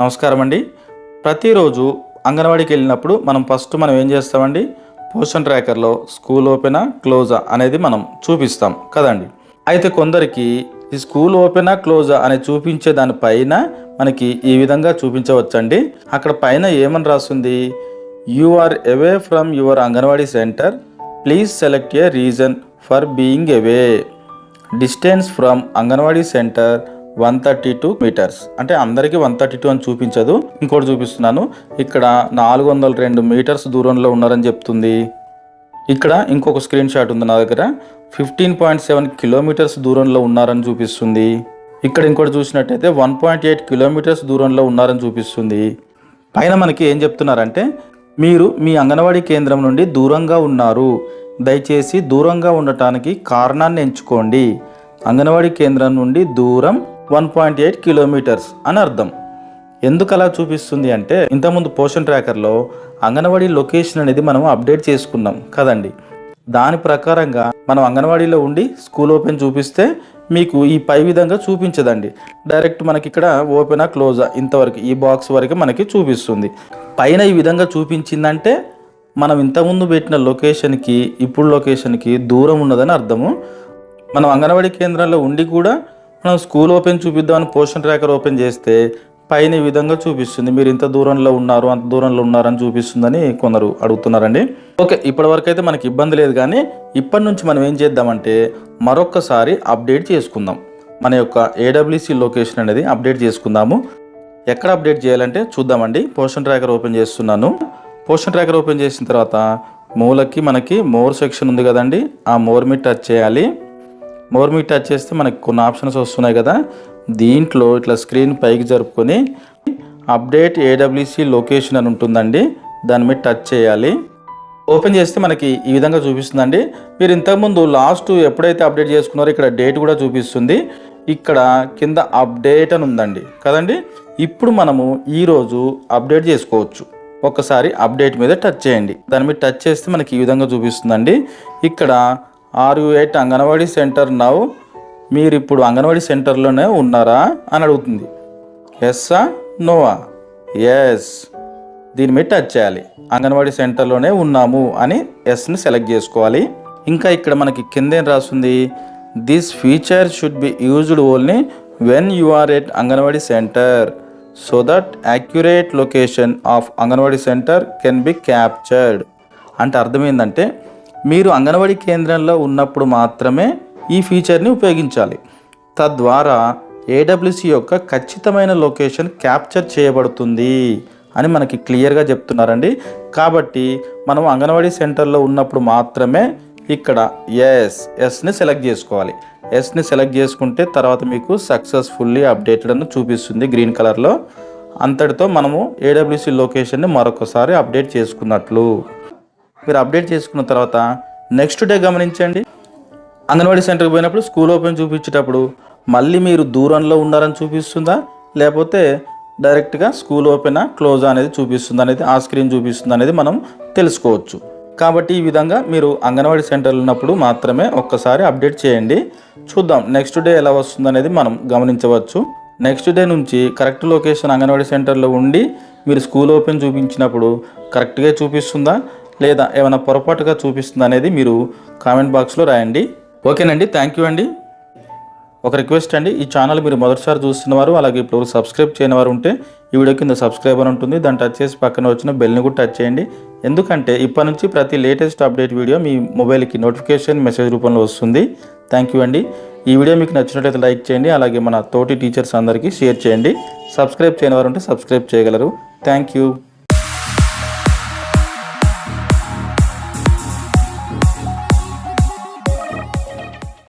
నమస్కారం అండి ప్రతిరోజు అంగన్వాడీకి వెళ్ళినప్పుడు మనం ఫస్ట్ మనం ఏం చేస్తామండి? పోషన్ ట్రాకర్లో స్కూల్ ఓపెనా క్లోజా అనేది మనం చూపిస్తాం కదండి. అయితే కొందరికి ఈ స్కూల్ ఓపెనా క్లోజా అనేది చూపించే దానిపైన మనకి ఈ విధంగా చూపించవచ్చండి. అక్కడ పైన ఏమని రాస్తుంది? You are away from your anganwadi centre. Please select a reason for being away distance from anganwadi centre. One thirty two metres. అంటే అందరికీ వన్ థర్టీ టూ అని చూపించదు. ఇంకోటి చూపిస్తున్నాను. ఇక్కడ నాలుగు వందల రెండు మీటర్స్ దూరంలో ఉన్నారని చెప్తుంది. ఇక్కడ ఇంకొక స్క్రీన్ షాట్ ఉంది నా దగ్గర. ఫిఫ్టీన్ పాయింట్ సెవెన్ కిలోమీటర్స్ దూరంలో ఉన్నారని చూపిస్తుంది. ఇక్కడ ఇంకోటి చూసినట్టయితే వన్ పాయింట్ ఎయిట్ కిలోమీటర్స్ దూరంలో ఉన్నారని చూపిస్తుంది. పైన మనకి ఏం చెప్తున్నారంటే మీరు మీ అంగన్వాడీ కేంద్రం నుండి దూరంగా ఉన్నారు. దయచేసి దూరంగా ఉండటానికి కారణాన్ని ఎంచుకోండి. అంగన్వాడీ కేంద్రం నుండి దూరం వన్ పాయింట్ ఎయిట్ కిలోమీటర్స్ అని అర్థం. ఎందుకు అలా చూపిస్తుంది అంటే ఇంతకుముందు పోషన్ ట్రాకర్లో అంగన్వాడీ లొకేషన్ అనేది మనం అప్డేట్ చేసుకున్నాం కదండి. దాని ప్రకారంగా మనం అంగన్వాడీలో ఉండి స్కూల్ ఓపెన్ చూపిస్తే మీకు ఈ పై విధంగా చూపించదండి. డైరెక్ట్ మనకి ఇక్కడ ఓపెనా క్లోజా ఇంతవరకు ఈ బాక్స్ వరకు మనకి చూపిస్తుంది. పైన ఈ విధంగా చూపించిందంటే మనం ఇంతకుముందు పెట్టిన లొకేషన్కి ఇప్పుడు లొకేషన్కి దూరం ఉన్నదని అర్థము. మనం అంగన్వాడీ కేంద్రంలో ఉండి కూడా మనం స్కూల్ ఓపెన్ చూపిద్దామని పోషన్ ట్రాకర్ ఓపెన్ చేస్తే పైన ఈ విధంగా చూపిస్తుంది. మీరు ఇంత దూరంలో ఉన్నారు అంత దూరంలో ఉన్నారని చూపిస్తుందని కొందరు అడుగుతున్నారండి. ఓకే ఇప్పటి వరకు అయితే మనకి ఇబ్బంది లేదు కానీ ఇప్పటి నుంచి మనం ఏం చేద్దామంటే మరొక్కసారి అప్డేట్ చేసుకుందాం. మన యొక్క ఏడబ్ల్యూసి లొకేషన్ అనేది అప్డేట్ చేసుకుందాము. ఎక్కడ అప్డేట్ చేయాలంటే చూద్దామండి. పోషన్ ట్రాకర్ ఓపెన్ చేస్తున్నాను. పోషన్ ట్రాకర్ ఓపెన్ చేసిన తర్వాత మూలకి మనకి మోర్ సెక్షన్ ఉంది కదండి. ఆ మోర్ మీద టచ్ చేయాలి. మోర్ మీద టచ్ చేస్తే మనకి కొన్ని ఆప్షన్స్ వస్తున్నాయి కదా. దీంట్లో ఇట్లా స్క్రీన్ పైకి జరుపుకొని అప్డేట్ ఏడబ్ల్యూసి లొకేషన్ అని ఉంటుందండి. దాని మీద టచ్ చేయాలి. ఓపెన్ చేస్తే మనకి ఈ విధంగా చూపిస్తుందండి. మీరు ఇంతకుముందు లాస్ట్ ఎప్పుడైతే అప్డేట్ చేసుకున్నారో ఇక్కడ డేట్ కూడా చూపిస్తుంది. ఇక్కడ కింద అప్డేట్ అని ఉందండి. కదండి? ఇప్పుడు మనము ఈరోజు అప్డేట్ చేసుకోవచ్చు. ఒక్కసారి అప్డేట్ మీద టచ్ చేయండి. దాని మీద టచ్ చేస్తే మనకి ఈ విధంగా చూపిస్తుందండి. ఇక్కడ are you at anganwadi centre నవ్వు మీరు ఇప్పుడు అంగన్వాడీ సెంటర్లోనే ఉన్నారా అని అడుగుతుంది. Yes or no yes. దీని మీద టచ్ చేయాలి. అంగన్వాడీ సెంటర్లోనే ఉన్నాము అని ఎస్ని సెలెక్ట్ చేసుకోవాలి. ఇంకా ఇక్కడ మనకి కిందేం రాస్తుంది this feature should be used only when you are at anganwadi centre. So that accurate location of anganwadi centre can be captured. అంటే అర్థమైందంటే మీరు అంగన్వాడీ కేంద్రంలో ఉన్నప్పుడు మాత్రమే ఈ ఫీచర్ని ఉపయోగించాలి. తద్వారా ఏడబ్ల్యూసి యొక్క ఖచ్చితమైన లొకేషన్ క్యాప్చర్ చేయబడుతుంది అని మనకి క్లియర్గా చెప్తున్నారండి. కాబట్టి మనం అంగన్వాడీ సెంటర్లో ఉన్నప్పుడు మాత్రమే ఇక్కడ ఎస్ ఎస్ని సెలెక్ట్ చేసుకోవాలి. ఎస్ని సెలెక్ట్ చేసుకుంటే తర్వాత మీకు సక్సెస్ఫుల్లీ అప్డేటెడ్ అని చూపిస్తుంది గ్రీన్ కలర్లో. అంతటితో మనము ఏడబ్ల్యూసి లొకేషన్ని మరొకసారి అప్డేట్ చేసుకున్నట్లు. మీరు అప్డేట్ చేసుకున్న తర్వాత నెక్స్ట్ డే గమనించండి. అంగన్వాడీ సెంటర్కి పోయినప్పుడు స్కూల్ ఓపెన్ చూపించేటప్పుడు మళ్ళీ మీరు దూరంలో ఉన్నారని చూపిస్తుందా? లేకపోతే డైరెక్ట్గా స్కూల్ ఓపెనా క్లోజ్ అనేది చూపిస్తుంది అనేది ఆ స్క్రీన్ చూపిస్తుంది అనేది మనం తెలుసుకోవచ్చు. కాబట్టి ఈ విధంగా మీరు అంగన్వాడీ సెంటర్లో ఉన్నప్పుడు మాత్రమే ఒక్కసారి అప్డేట్ చేయండి. చూద్దాం నెక్స్ట్ డే ఎలా వస్తుంది అనేది మనం గమనించవచ్చు. నెక్స్ట్ డే నుంచి కరెక్ట్ లొకేషన్ అంగన్వాడీ సెంటర్లో ఉండి మీరు స్కూల్ ఓపెన్ చూపించినప్పుడు కరెక్ట్గా చూపిస్తుందా? లేదా ఏమైనా పొరపాటుగా చూపిస్తుంది అనేది మీరు కామెంట్ బాక్స్లో రాయండి. ఓకేనండి థ్యాంక్ యూ అండి. ఒక రిక్వెస్ట్ అండి ఈ ఛానల్ మీరు మొదటిసారి చూస్తున్నవారు అలాగే ఇప్పుడు సబ్స్క్రైబ్ చేయని వారు ఉంటే ఈ వీడియో కింద సబ్స్క్రైబ్ అని ఉంటుంది దాన్ని టచ్ చేసి పక్కన వచ్చిన బెల్ని కూడా టచ్ చేయండి. ఎందుకంటే ఇప్పటి నుంచి ప్రతి లేటెస్ట్ అప్డేట్ వీడియో మీ మొబైల్కి నోటిఫికేషన్ మెసేజ్ రూపంలో వస్తుంది. థ్యాంక్ యూ అండి. ఈ వీడియో మీకు నచ్చినట్లయితే లైక్ చేయండి అలాగే మన తోటి టీచర్స్ అందరికీ షేర్ చేయండి. సబ్స్క్రైబ్ చేయని వారు ఉంటే సబ్స్క్రైబ్ చేయగలరు. Thank you